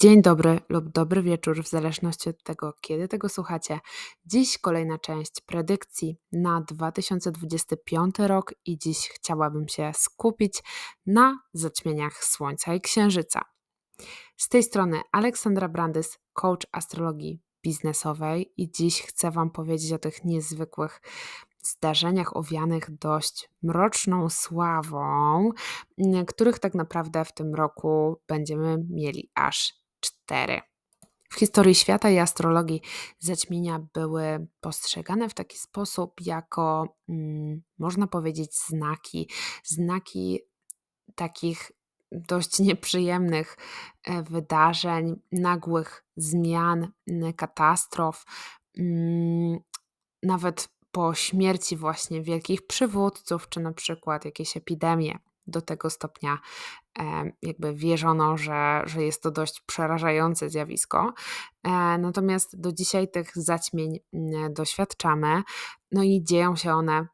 Dzień dobry lub dobry wieczór, w zależności od tego, kiedy tego słuchacie. Dziś kolejna część predykcji na 2025 rok i dziś chciałabym się skupić na zaćmieniach Słońca i Księżyca. Z tej strony Aleksandra Brandys, coach astrologii biznesowej i dziś chcę Wam powiedzieć o tych niezwykłych zdarzeniach owianych dość mroczną sławą, których tak naprawdę w tym roku będziemy mieli aż cztery. W historii świata i astrologii zaćmienia były postrzegane w taki sposób jako, mm, można powiedzieć, znaki, znaki takich dość nieprzyjemnych e, wydarzeń, nagłych zmian, katastrof, mm, nawet po śmierci właśnie wielkich przywódców, czy na przykład jakieś epidemie. Do tego stopnia jakby wierzono, że, że jest to dość przerażające zjawisko. E, natomiast do dzisiaj tych zaćmień mm, doświadczamy, no i dzieją się one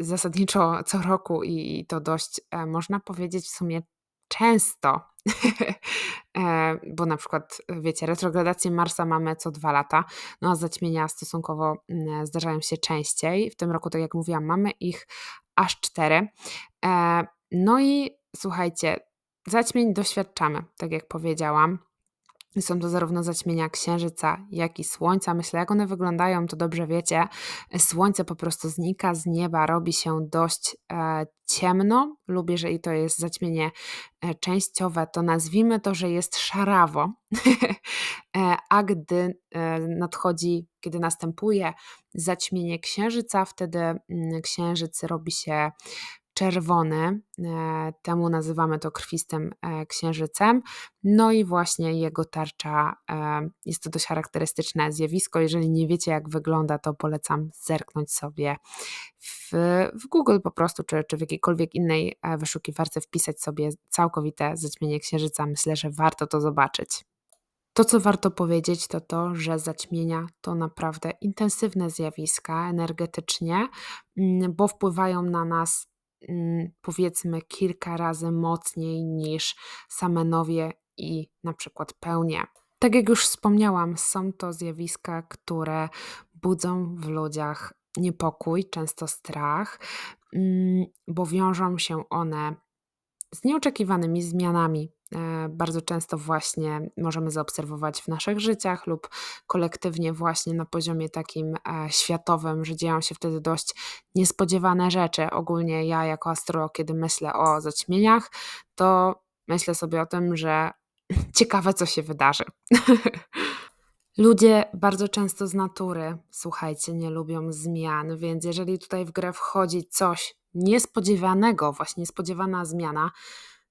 zasadniczo co roku i to dość, e, można powiedzieć, w sumie często. E, bo na przykład, wiecie, retrogradację Marsa mamy co dwa lata, no a zaćmienia stosunkowo mm, zdarzają się częściej. W tym roku, tak jak mówiłam, mamy ich aż cztery. No i słuchajcie, zaćmień doświadczamy, tak jak powiedziałam. Są to zarówno zaćmienia księżyca, jak i słońca. Myślę, jak one wyglądają, to dobrze wiecie. Słońce po prostu znika z nieba, robi się dość e, ciemno, lub jeżeli to jest zaćmienie e, częściowe, to nazwijmy to, że jest szarawo. e, a gdy e, nadchodzi, kiedy następuje zaćmienie księżyca, wtedy mm, księżyc robi się czerwony, e, temu nazywamy to krwistym e, księżycem. No i właśnie jego tarcza e, jest to dość charakterystyczne zjawisko. Jeżeli nie wiecie, jak wygląda, to polecam zerknąć sobie w, w Google po prostu, czy, czy w jakiejkolwiek innej wyszukiwarce wpisać sobie całkowite zaćmienie księżyca. Myślę, że warto to zobaczyć. To, co warto powiedzieć, to to, że zaćmienia to naprawdę intensywne zjawiska energetycznie, mm, bo wpływają na nas powiedzmy kilka razy mocniej niż same nowie i na przykład pełnie. Tak jak już wspomniałam, są to zjawiska, które budzą w ludziach niepokój, często strach, mm, bo wiążą się one z nieoczekiwanymi zmianami bardzo często właśnie możemy zaobserwować w naszych życiach lub kolektywnie właśnie na poziomie takim e, światowym, że dzieją się wtedy dość niespodziewane rzeczy. Ogólnie ja jako astrolog, kiedy myślę o zaćmieniach, to myślę sobie o tym, że ciekawe co się wydarzy. Ludzie bardzo często z natury, słuchajcie, nie lubią zmian, więc jeżeli tutaj w grę wchodzi coś niespodziewanego, właśnie niespodziewana zmiana,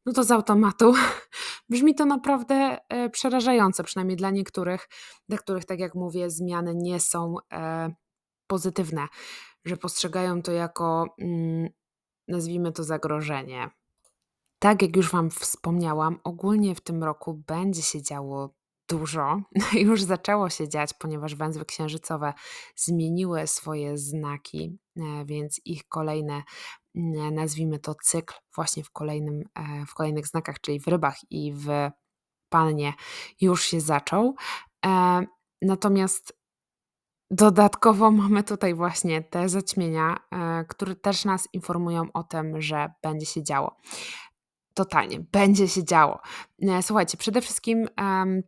no to z automatu brzmi to naprawdę e, przerażająco, przynajmniej dla niektórych, dla których, tak jak mówię, zmiany nie są e, pozytywne, że postrzegają to jako, mm, nazwijmy to, zagrożenie. Tak jak już Wam wspomniałam, ogólnie w tym roku będzie się działo dużo. Już zaczęło się dziać, ponieważ węzły księżycowe zmieniły swoje znaki, e, więc ich kolejne nazwijmy to cykl właśnie w, kolejnym, e, w kolejnych znakach, czyli w rybach i w pannie już się zaczął. E, natomiast dodatkowo mamy tutaj właśnie te zaćmienia, e, które też nas informują o tym, że będzie się działo. Totalnie, będzie się działo. Słuchajcie, przede wszystkim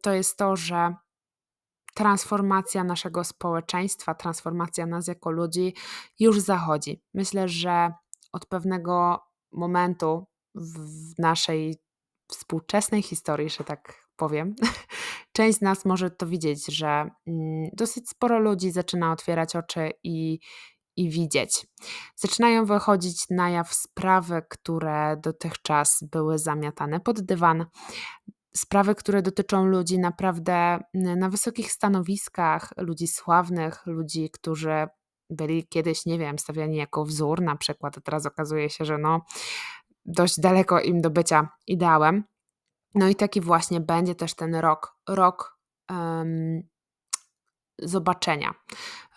to jest to, że transformacja naszego społeczeństwa, transformacja nas jako ludzi już zachodzi. Myślę, że od pewnego momentu w naszej współczesnej historii, że tak powiem, część z nas może to widzieć, że mm, dosyć sporo ludzi zaczyna otwierać oczy i, i widzieć. Zaczynają wychodzić na jaw sprawy, które dotychczas były zamiatane pod dywan. Sprawy, które dotyczą ludzi naprawdę mm, na wysokich stanowiskach, ludzi sławnych, ludzi, którzy byli kiedyś, nie wiem, stawiani jako wzór na przykład, a teraz okazuje się, że no dość daleko im do bycia ideałem. No i taki właśnie będzie też ten rok, rok um, zobaczenia,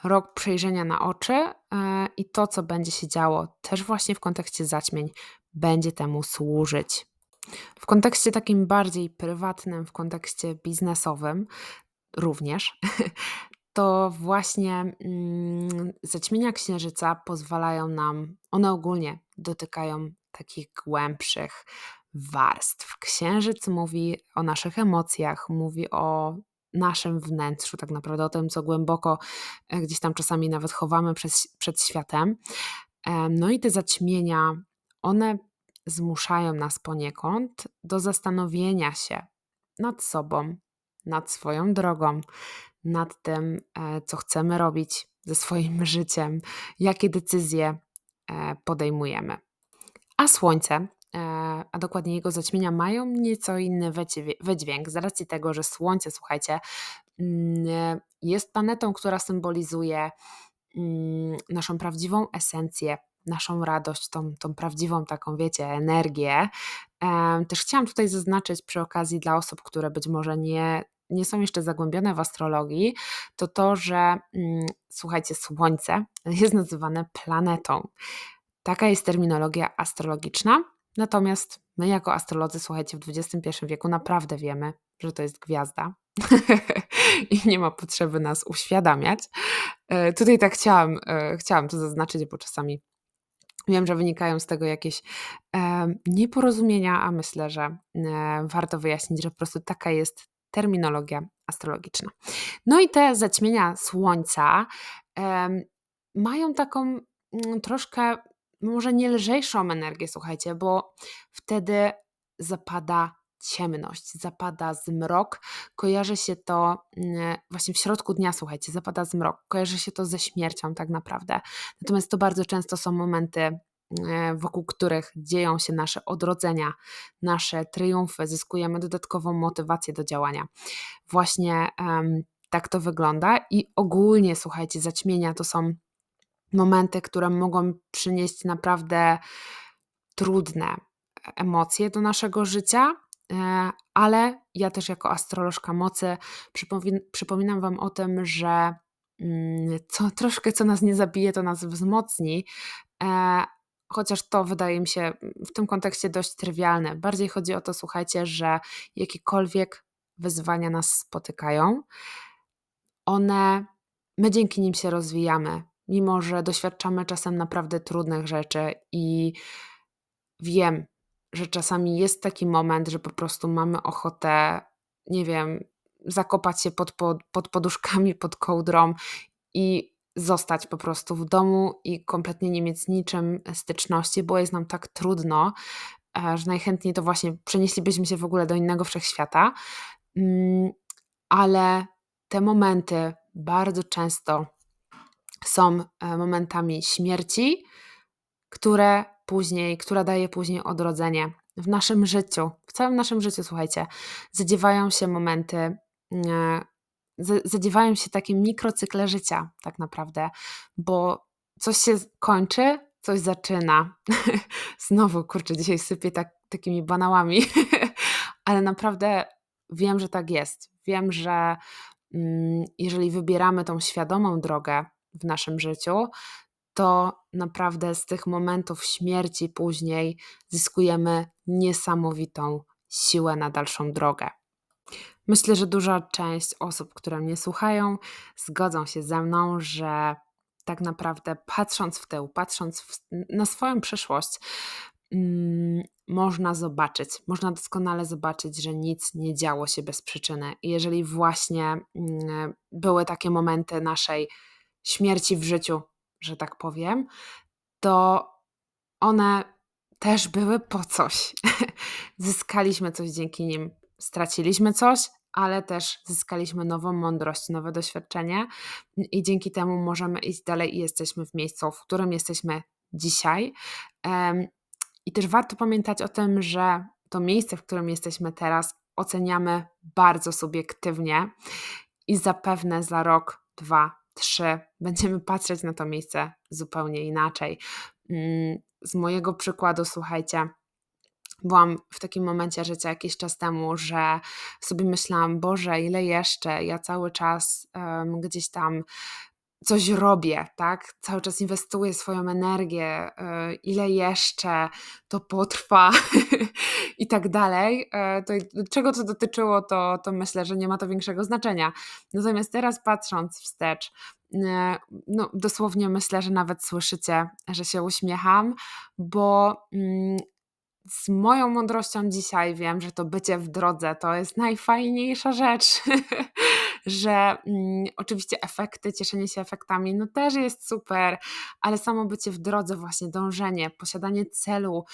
rok przejrzenia na oczy yy, i to, co będzie się działo też właśnie w kontekście zaćmień, będzie temu służyć. W kontekście takim bardziej prywatnym, w kontekście biznesowym również, to właśnie mm, zaćmienia księżyca pozwalają nam, one ogólnie dotykają takich głębszych warstw. Księżyc mówi o naszych emocjach, mówi o naszym wnętrzu, tak naprawdę o tym, co głęboko e, gdzieś tam czasami nawet chowamy przed, światem. No i te zaćmienia, one zmuszają nas poniekąd do zastanowienia się nad sobą, nad swoją drogą, nad tym, e, co chcemy robić ze swoim życiem, jakie decyzje e, podejmujemy. A słońce, e, a dokładnie jego zaćmienia, mają nieco inny wydźwięk z racji tego, że słońce, słuchajcie, mm, jest planetą, która symbolizuje mm, naszą prawdziwą esencję, naszą radość, tą, tą prawdziwą taką, wiecie, energię. Też chciałam tutaj zaznaczyć przy okazji dla osób, które być może nie, nie są jeszcze zagłębione w astrologii, to to, że mm, słuchajcie, Słońce jest nazywane planetą. Taka jest terminologia astrologiczna. Natomiast my, jako astrolodzy, słuchajcie, w XXI wieku naprawdę wiemy, że to jest gwiazda i nie ma potrzeby nas uświadamiać. E, tutaj tak chciałam, e, chciałam to zaznaczyć, bo czasami Wiem, że wynikają z tego jakieś nieporozumienia, a myślę, że e, warto wyjaśnić, że po prostu taka jest terminologia astrologiczna. No i te zaćmienia Słońca e, mają taką m, mm, troszkę, może nie lżejszą energię, słuchajcie, bo wtedy zapada ciemność, zapada zmrok, kojarzy się to mm, właśnie w środku dnia, słuchajcie, zapada zmrok, kojarzy się to ze śmiercią tak naprawdę. Natomiast to bardzo często są momenty, wokół których dzieją się nasze odrodzenia, nasze triumfy, zyskujemy dodatkową motywację do działania. Właśnie tak to wygląda i ogólnie, słuchajcie, zaćmienia to są momenty, które mogą przynieść naprawdę trudne emocje do naszego życia, E, ale ja też jako astrolożka mocy przypominam Wam o tym, że mm, co, troszkę co nas nie zabije, to nas wzmocni. Chociaż to wydaje mi się w tym kontekście dość trywialne. Bardziej chodzi o to, słuchajcie, że jakiekolwiek wyzwania nas spotykają, one, my dzięki nim się rozwijamy, mimo że doświadczamy czasem naprawdę trudnych rzeczy i wiem, że czasami jest taki moment, że po prostu mamy ochotę, nie wiem, zakopać się pod, pod, pod poduszkami, pod kołdrą i zostać po prostu w domu i kompletnie nie mieć niczym styczności, bo jest nam tak trudno, e, że najchętniej to właśnie przenieślibyśmy się w ogóle do innego wszechświata. Mm, ale te momenty bardzo często są e, momentami śmierci, które później, która daje później odrodzenie w naszym życiu, w całym naszym życiu, słuchajcie, zadziewają się momenty, e, zadziewają się takie mikrocykle życia, tak naprawdę, bo coś się kończy, coś zaczyna. Znowu, kurczę, dzisiaj sypię tak, takimi banałami, ale naprawdę wiem, że tak jest. Wiem, że mm, jeżeli wybieramy tą świadomą drogę w naszym życiu, to naprawdę z tych momentów śmierci później zyskujemy niesamowitą siłę na dalszą drogę. Myślę, że duża część osób, które mnie słuchają, zgodzą się ze mną, że tak naprawdę patrząc w tył, patrząc w, na swoją przeszłość, mm, można zobaczyć, można doskonale zobaczyć, że nic nie działo się bez przyczyny. I jeżeli właśnie mm, były takie momenty naszej śmierci w życiu, że tak powiem, to one też były po coś. Zyskaliśmy coś dzięki nim, straciliśmy coś, ale też zyskaliśmy nową mądrość, nowe doświadczenie i dzięki temu możemy iść dalej i jesteśmy w miejscu, w którym jesteśmy dzisiaj. I też warto pamiętać o tym, że to miejsce, w którym jesteśmy teraz, oceniamy bardzo subiektywnie i zapewne za rok, dwa, trzy, będziemy patrzeć na to miejsce zupełnie inaczej. Mm, z mojego przykładu, słuchajcie, byłam w takim momencie życia jakiś czas temu, że sobie myślałam, Boże, ile jeszcze? Ja cały czas um, gdzieś tam coś robię, tak? Cały czas inwestuję swoją energię, y, ile jeszcze to potrwa i tak dalej. E, to, czego to dotyczyło, to, to myślę, że nie ma to większego znaczenia. Natomiast teraz patrząc wstecz, e, no, dosłownie myślę, że nawet słyszycie, że się uśmiecham, bo mm, z moją mądrością dzisiaj wiem, że to bycie w drodze to jest najfajniejsza rzecz. że mm, oczywiście efekty, cieszenie się efektami, no też jest super, ale samo bycie w drodze, właśnie dążenie, posiadanie celu,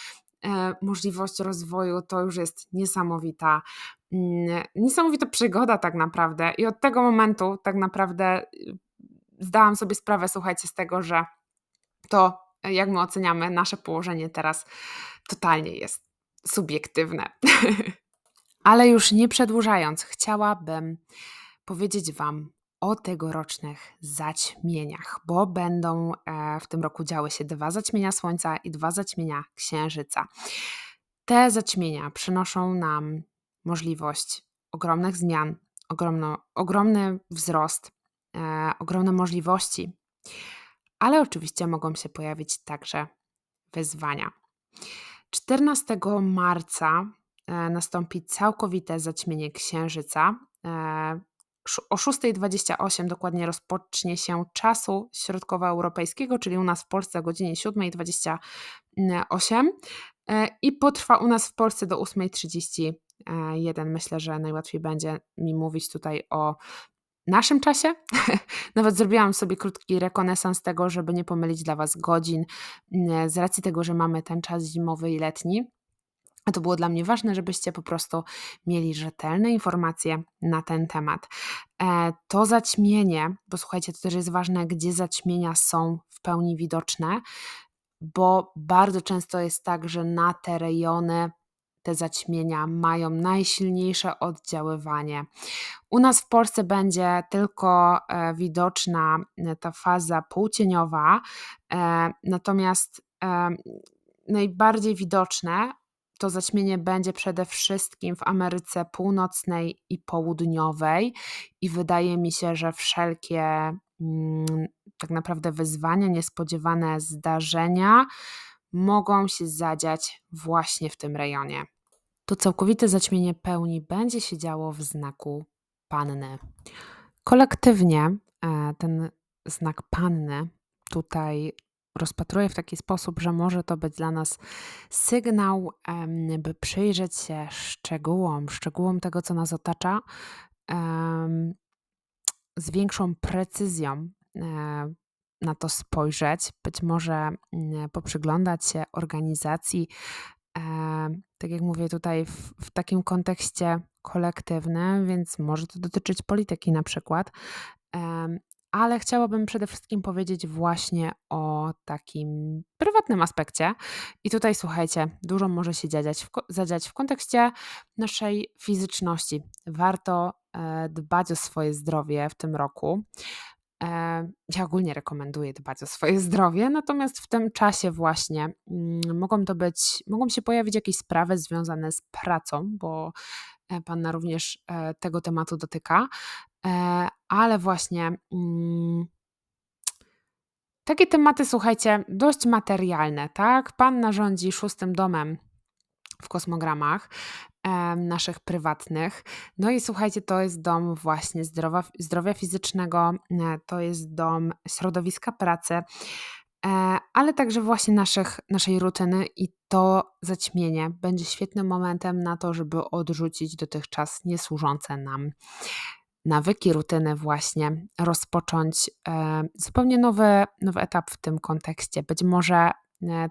e, możliwość rozwoju to już jest niesamowita. Mm, niesamowita przygoda, tak naprawdę. I od tego momentu, tak naprawdę, y, zdałam sobie sprawę, słuchajcie, z tego, że to, jak my oceniamy nasze położenie teraz, totalnie jest subiektywne. Ale już nie przedłużając, chciałabym powiedzieć Wam o tegorocznych zaćmieniach, bo będą e, w tym roku działy się dwa zaćmienia Słońca i dwa zaćmienia Księżyca. Te zaćmienia przynoszą nam możliwość ogromnych zmian, ogromno, ogromny wzrost, e, ogromne możliwości, ale oczywiście mogą się pojawić także wyzwania. 14 marca e, nastąpi całkowite zaćmienie Księżyca. E, o 6.28 dokładnie rozpocznie się czasu środkowoeuropejskiego, czyli u nas w Polsce o godzinie 7.28 e, i potrwa u nas w Polsce do 8.31. Myślę, że najłatwiej będzie mi mówić tutaj o naszym czasie. Nawet zrobiłam sobie krótki rekonesans tego, żeby nie pomylić dla Was godzin, z racji tego, że mamy ten czas zimowy i letni. A to było dla mnie ważne, żebyście po prostu mieli rzetelne informacje na ten temat. E, to zaćmienie, bo słuchajcie, to też jest ważne, gdzie zaćmienia są w pełni widoczne, bo bardzo często jest tak, że na te rejony te zaćmienia mają najsilniejsze oddziaływanie. U nas w Polsce będzie tylko e, widoczna e, ta faza półcieniowa, natomiast najbardziej widoczne to zaćmienie będzie przede wszystkim w Ameryce Północnej i Południowej, i wydaje mi się, że wszelkie mm, tak naprawdę wyzwania, niespodziewane zdarzenia mogą się zadziać właśnie w tym rejonie. To całkowite zaćmienie pełni będzie się działo w znaku panny. Kolektywnie e, ten znak panny tutaj rozpatruję w taki sposób, że może to być dla nas sygnał, by przyjrzeć się szczegółom, szczegółom tego, co nas otacza, z większą precyzją e, na to spojrzeć, być może mm, poprzyglądać się organizacji, e, tak jak mówię tutaj, w, w takim kontekście kolektywnym, więc może to dotyczyć polityki na przykład, ale chciałabym przede wszystkim powiedzieć właśnie o takim prywatnym aspekcie. I tutaj słuchajcie, dużo może się zadziać w, zadziać w kontekście naszej fizyczności. Warto e, dbać o swoje zdrowie w tym roku. E, ja ogólnie rekomenduję dbać o swoje zdrowie, natomiast w tym czasie właśnie mm, mogą to być, mogą się pojawić jakieś sprawy związane z pracą, bo e, Panna również tego tematu dotyka. E, ale właśnie mm, takie tematy, słuchajcie, dość materialne, tak? Pan narządzi szóstym domem w kosmogramach naszych prywatnych. No i słuchajcie, to jest dom właśnie zdrowia, zdrowia fizycznego, e, to jest dom środowiska pracy, e, ale także właśnie naszych, naszej rutyny i to zaćmienie będzie świetnym momentem na to, żeby odrzucić dotychczas niesłużące nam nawyki, rutyny właśnie, rozpocząć e, zupełnie nowy, nowy etap w tym kontekście. Być może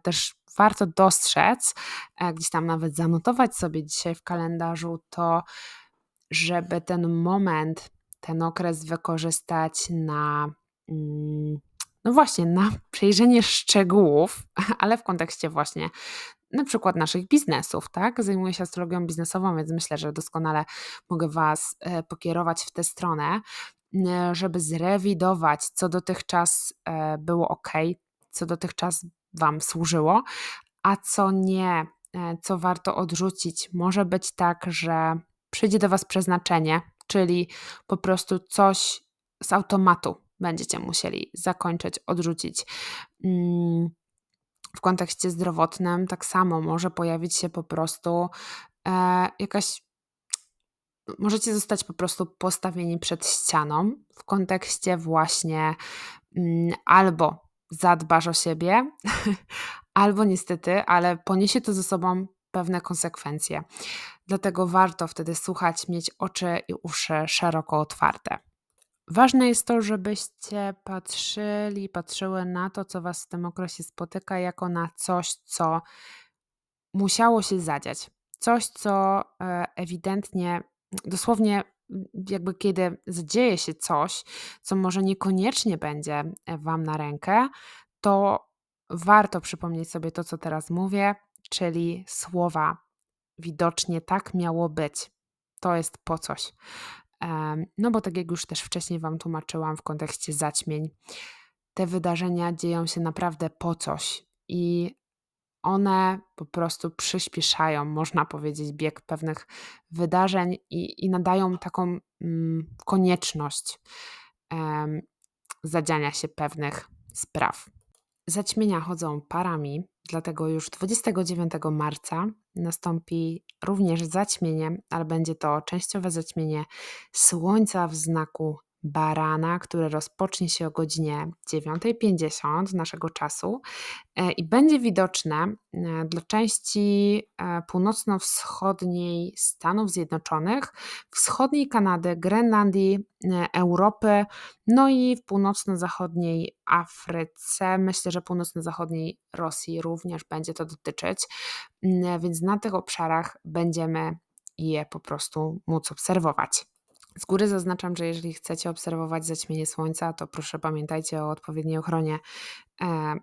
też warto dostrzec, e, gdzieś tam nawet zanotować sobie dzisiaj w kalendarzu to, żeby ten moment, ten okres wykorzystać na mm, no właśnie, na przejrzenie szczegółów, ale w kontekście właśnie na przykład naszych biznesów, tak? Zajmuję się astrologią biznesową, więc myślę, że doskonale mogę Was e, pokierować w tę stronę, żeby zrewidować, co dotychczas e, było ok, co dotychczas Wam służyło, a co nie, e, co warto odrzucić. Może być tak, że przyjdzie do Was przeznaczenie, czyli po prostu coś z automatu będziecie musieli zakończyć, odrzucić. Mm, w kontekście zdrowotnym tak samo może pojawić się po prostu e, jakaś możecie zostać po prostu postawieni przed ścianą w kontekście właśnie mm, albo zadbasz o siebie, albo niestety, ale poniesie to ze sobą pewne konsekwencje. Dlatego warto wtedy słuchać, mieć oczy i uszy szeroko otwarte. Ważne jest to, żebyście patrzyli, patrzyły na to, co Was w tym okresie spotyka, jako na coś, co musiało się zadziać. Coś, co e, ewidentnie dosłownie jakby kiedy zadzieje się coś, co może niekoniecznie będzie e, Wam na rękę, to warto przypomnieć sobie to, co teraz mówię, czyli słowa widocznie tak miało być. To jest po coś. No bo tak jak już też wcześniej Wam tłumaczyłam w kontekście zaćmień, te wydarzenia dzieją się naprawdę po coś i one po prostu przyspieszają, można powiedzieć, bieg pewnych wydarzeń i, i nadają taką mm, konieczność um, zadziania się pewnych spraw. Zaćmienia chodzą parami, dlatego już 29 marca nastąpi również zaćmienie, ale będzie to częściowe zaćmienie Słońca w znaku barana, które rozpocznie się o godzinie 9.50 naszego czasu e, i będzie widoczne e, dla części e, północno-wschodniej Stanów Zjednoczonych, wschodniej Kanady, Grenlandii, Europy, no i w północno-zachodniej Afryce. Myślę, że północno-zachodniej Rosji również będzie to dotyczyć, więc na tych obszarach będziemy je po prostu móc obserwować. Z góry zaznaczam, że jeżeli chcecie obserwować zaćmienie słońca, to proszę pamiętajcie o odpowiedniej ochronie e,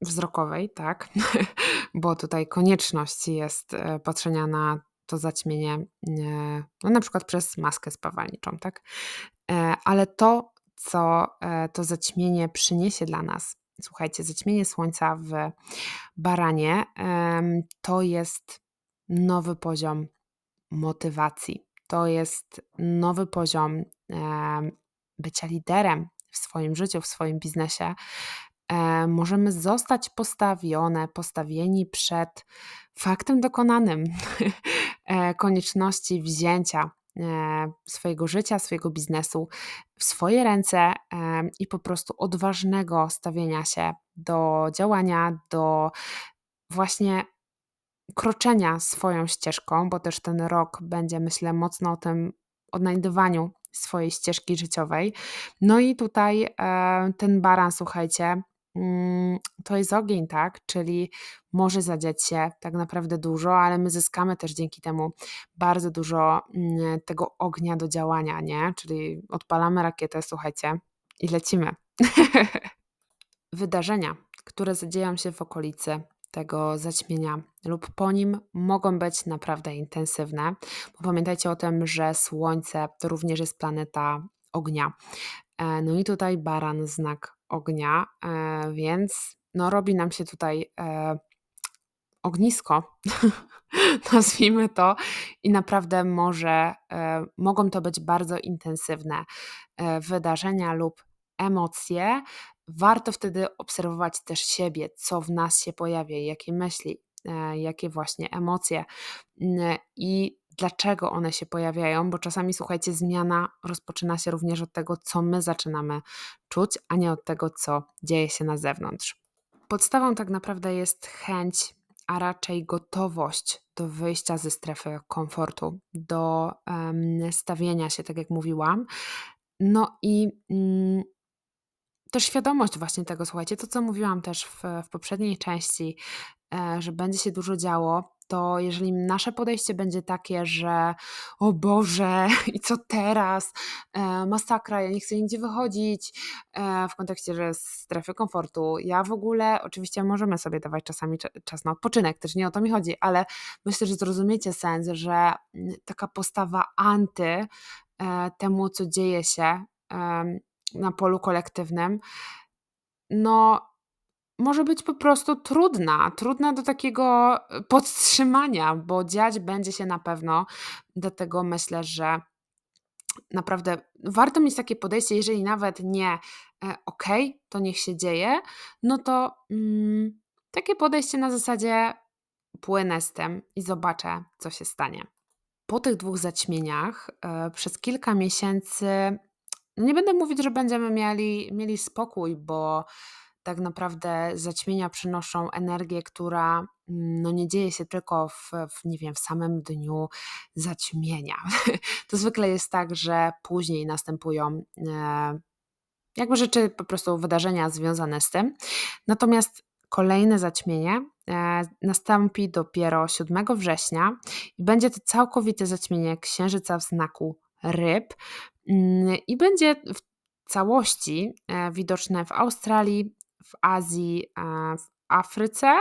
wzrokowej, tak? Bo tutaj konieczność jest e, patrzenia na to zaćmienie, e, no na przykład przez maskę spawalniczą, tak? Ale to, co to zaćmienie przyniesie dla nas, słuchajcie, zaćmienie słońca w baranie to jest nowy poziom motywacji to jest nowy poziom bycia liderem w swoim życiu, w swoim biznesie. Możemy zostać postawione, postawieni przed faktem dokonanym, e, konieczności wzięcia e, swojego życia, swojego biznesu w swoje ręce i po prostu odważnego stawienia się do działania, do właśnie kroczenia swoją ścieżką, bo też ten rok będzie, myślę, mocno o tym odnajdywaniu swojej ścieżki życiowej. No i tutaj e, ten baran, słuchajcie, mm, to jest ogień, tak? Czyli może zadziać się tak naprawdę dużo, ale my zyskamy też dzięki temu bardzo dużo mm, tego ognia do działania, nie? Czyli odpalamy rakietę, słuchajcie, i lecimy. Wydarzenia, które zadzieją się w okolicy tego zaćmienia lub po nim mogą być naprawdę intensywne. Bo pamiętajcie o tym, że Słońce to również jest planeta ognia. E, no i tutaj baran znak ognia, e, więc no robi nam się tutaj e, ognisko, nazwijmy to, i naprawdę może, mogą to być bardzo intensywne wydarzenia lub emocje, Warto wtedy obserwować też siebie, co w nas się pojawia, jakie myśli, e, jakie właśnie emocje i dlaczego one się pojawiają, bo czasami, słuchajcie, zmiana rozpoczyna się również od tego, co my zaczynamy czuć, a nie od tego, co dzieje się na zewnątrz. Podstawą tak naprawdę jest chęć, a raczej gotowość do wyjścia ze strefy komfortu, do um, stawienia się, tak jak mówiłam. No i mm, też świadomość właśnie tego, słuchajcie, to co mówiłam też w, w poprzedniej części, e, że będzie się dużo działo, to jeżeli nasze podejście będzie takie, że o Boże, i co teraz? E, masakra, ja nie chcę nigdzie wychodzić, e, w kontekście, że strefy komfortu. Ja w ogóle, oczywiście możemy sobie dawać czasami czas na odpoczynek, też nie o to mi chodzi, ale myślę, że zrozumiecie sens, że taka postawa anty temu, co dzieje się, na polu kolektywnym, no może być po prostu trudna, trudna do takiego e, podtrzymania, bo dziać będzie się na pewno. Dlatego myślę, że naprawdę warto mieć takie podejście, jeżeli nawet nie e, ok, to niech się dzieje, no to mm, takie podejście na zasadzie płynę z tym i zobaczę, co się stanie. Po tych dwóch zaćmieniach e, przez kilka miesięcy, nie będę mówić, że będziemy mieli, mieli spokój, bo tak naprawdę zaćmienia przynoszą energię, która mm, no nie dzieje się tylko w, w, nie wiem, w samym dniu zaćmienia. To zwykle jest tak, że później następują e, jakby rzeczy, po prostu wydarzenia związane z tym. Natomiast kolejne zaćmienie e, nastąpi dopiero 7 września i będzie to całkowite zaćmienie księżyca w znaku ryb i będzie w całości e, widoczne w Australii, w Azji, e, w Afryce.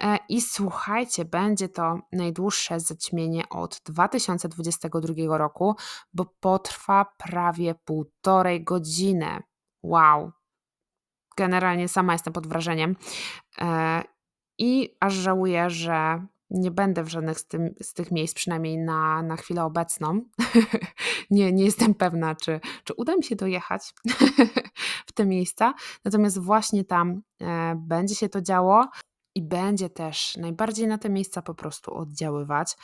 E, I słuchajcie, będzie to najdłuższe zaćmienie od 2022 roku, bo potrwa prawie półtorej godziny. Wow! Generalnie sama jestem pod wrażeniem. I aż żałuję, że nie będę w żadnych z, tym, z tych miejsc, przynajmniej na, na chwilę obecną. nie, nie jestem pewna, czy, czy uda mi się dojechać w te miejsca. Natomiast właśnie tam e, będzie się to działo i będzie też najbardziej na te miejsca po prostu oddziaływać.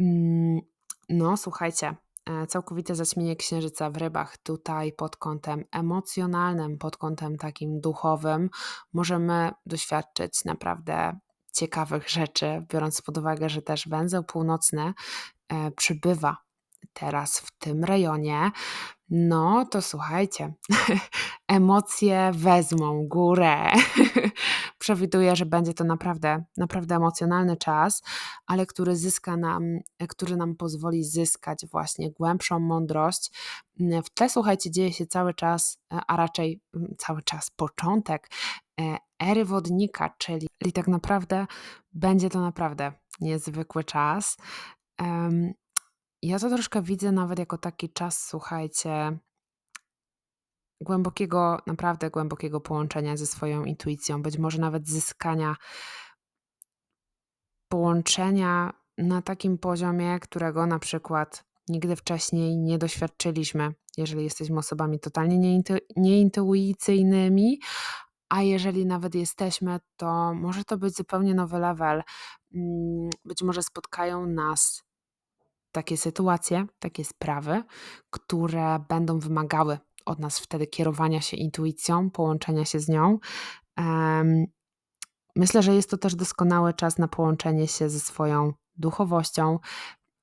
Mm, no, słuchajcie, e, całkowite zaćmienie księżyca w rybach tutaj pod kątem emocjonalnym, pod kątem takim duchowym, możemy doświadczyć naprawdę ciekawych rzeczy, biorąc pod uwagę, że też węzeł północny e, przybywa teraz w tym rejonie, no to słuchajcie, emocje wezmą górę. Przewiduję, że będzie to naprawdę, naprawdę emocjonalny czas, ale który zyska nam, który nam pozwoli zyskać właśnie głębszą mądrość. W tle, słuchajcie, dzieje się cały czas, a raczej cały czas początek e, ery wodnika, czyli tak naprawdę będzie to naprawdę niezwykły czas. Ja to troszkę widzę nawet jako taki czas, słuchajcie, głębokiego, naprawdę głębokiego połączenia ze swoją intuicją, być może nawet zyskania połączenia na takim poziomie, którego na przykład nigdy wcześniej nie doświadczyliśmy, jeżeli jesteśmy osobami totalnie nieintuicyjnymi, a jeżeli nawet jesteśmy, to może to być zupełnie nowy level. Mm, być może spotkają nas takie sytuacje, takie sprawy, które będą wymagały od nas wtedy kierowania się intuicją, połączenia się z nią. Myślę, że jest to też doskonały czas na połączenie się ze swoją duchowością,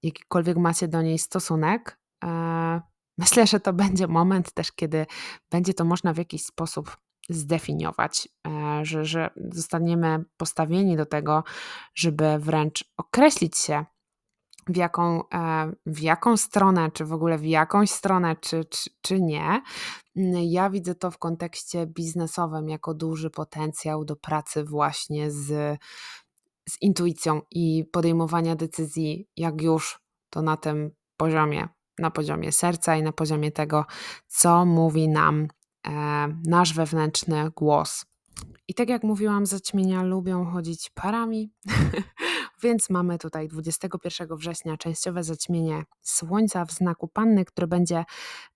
jakikolwiek macie do niej stosunek. E, myślę, że to będzie moment też, kiedy będzie to można w jakiś sposób zdefiniować, e, że, że zostaniemy postawieni do tego, żeby wręcz określić się w jaką, e, w jaką stronę, czy w ogóle w jakąś stronę, czy, czy, czy nie. Mm, ja widzę to w kontekście biznesowym jako duży potencjał do pracy właśnie z, z intuicją i podejmowania decyzji, jak już to na tym poziomie, na poziomie serca i na poziomie tego, co mówi nam nasz wewnętrzny głos. I tak jak mówiłam, zaćmienia lubią chodzić parami, więc mamy tutaj 21 września częściowe zaćmienie Słońca w znaku Panny, które będzie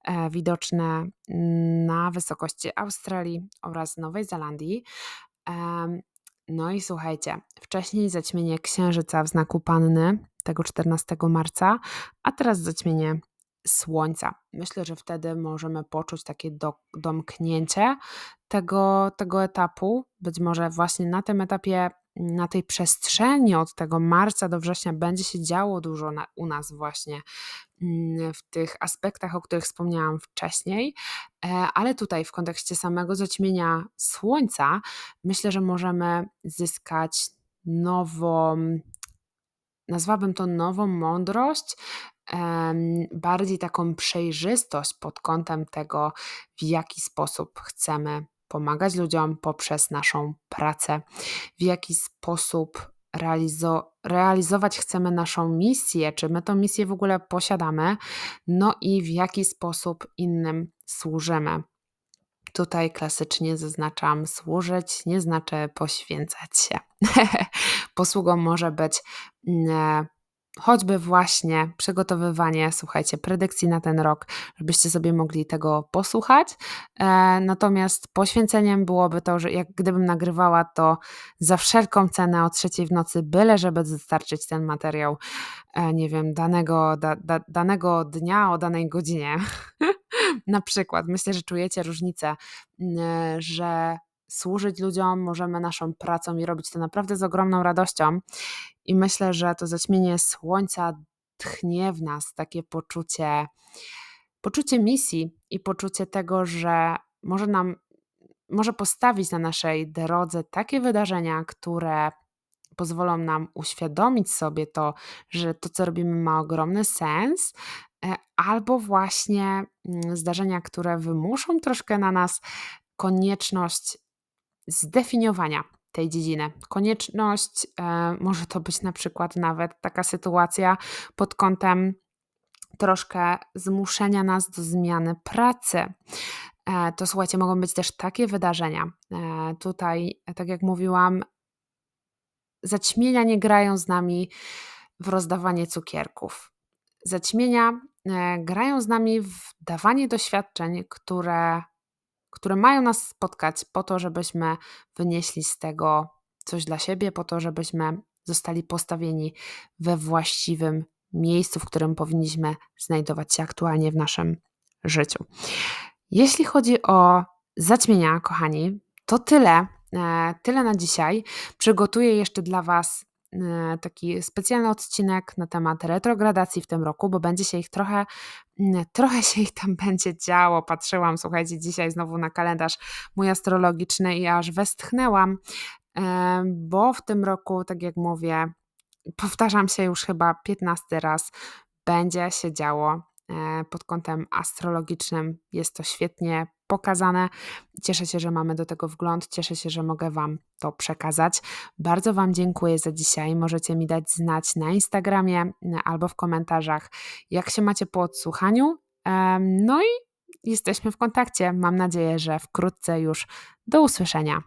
e, widoczne na wysokości Australii oraz Nowej Zelandii. No i słuchajcie, wcześniej zaćmienie Księżyca w znaku Panny tego 14 marca, a teraz zaćmienie Słońca. Myślę, że wtedy możemy poczuć takie do, domknięcie tego, tego etapu. Być może właśnie na tym etapie, na tej przestrzeni od tego marca do września będzie się działo dużo na, u nas właśnie mm, w tych aspektach, o których wspomniałam wcześniej, e, ale tutaj w kontekście samego zaćmienia Słońca myślę, że możemy zyskać nową, nazwałabym to nową mądrość, bardziej taką przejrzystość pod kątem tego, w jaki sposób chcemy pomagać ludziom poprzez naszą pracę, w jaki sposób realizo- realizować chcemy naszą misję, czy my tą misję w ogóle posiadamy, no i w jaki sposób innym służymy. Tutaj klasycznie zaznaczam służyć, nie znaczy poświęcać się. Posługą może być mm, choćby właśnie przygotowywanie, słuchajcie, predykcji na ten rok, żebyście sobie mogli tego posłuchać. E, natomiast poświęceniem byłoby to, że jak gdybym nagrywała to za wszelką cenę o trzeciej w nocy, byle żeby dostarczyć ten materiał, e, nie wiem, danego, da, da, danego dnia o danej godzinie. na przykład, myślę, że czujecie różnicę, że służyć ludziom możemy naszą pracą i robić to naprawdę z ogromną radością. I myślę, że to zaćmienie słońca tchnie w nas takie poczucie, poczucie misji i poczucie tego, że może nam, może postawić na naszej drodze takie wydarzenia, które pozwolą nam uświadomić sobie to, że to, co robimy, ma ogromny sens, e, albo właśnie mm, zdarzenia, które wymuszą troszkę na nas konieczność zdefiniowania tej dziedziny. Konieczność, e, może to być na przykład nawet taka sytuacja pod kątem troszkę zmuszenia nas do zmiany pracy. E, to słuchajcie, mogą być też takie wydarzenia. E, tutaj, tak jak mówiłam, zaćmienia nie grają z nami w rozdawanie cukierków. Zaćmienia grają z nami w dawanie doświadczeń, które które mają nas spotkać po to, żebyśmy wynieśli z tego coś dla siebie, po to, żebyśmy zostali postawieni we właściwym miejscu, w którym powinniśmy znajdować się aktualnie w naszym życiu. Jeśli chodzi o zaćmienia, kochani, to tyle. E, tyle na dzisiaj. Przygotuję jeszcze dla Was E, taki specjalny odcinek na temat retrogradacji w tym roku, bo będzie się ich trochę, trochę się ich tam będzie działo. Patrzyłam, słuchajcie, dzisiaj znowu na kalendarz mój astrologiczny i aż westchnęłam, bo w tym roku, tak jak mówię, powtarzam się już chyba 15 raz, będzie się działo pod kątem astrologicznym jest to świetnie pokazane. Cieszę się, że mamy do tego wgląd, cieszę się, że mogę Wam to przekazać. Bardzo Wam dziękuję za dzisiaj. Możecie mi dać znać na Instagramie albo w komentarzach, jak się macie po odsłuchaniu. No i jesteśmy w kontakcie. Mam nadzieję, że wkrótce już do usłyszenia.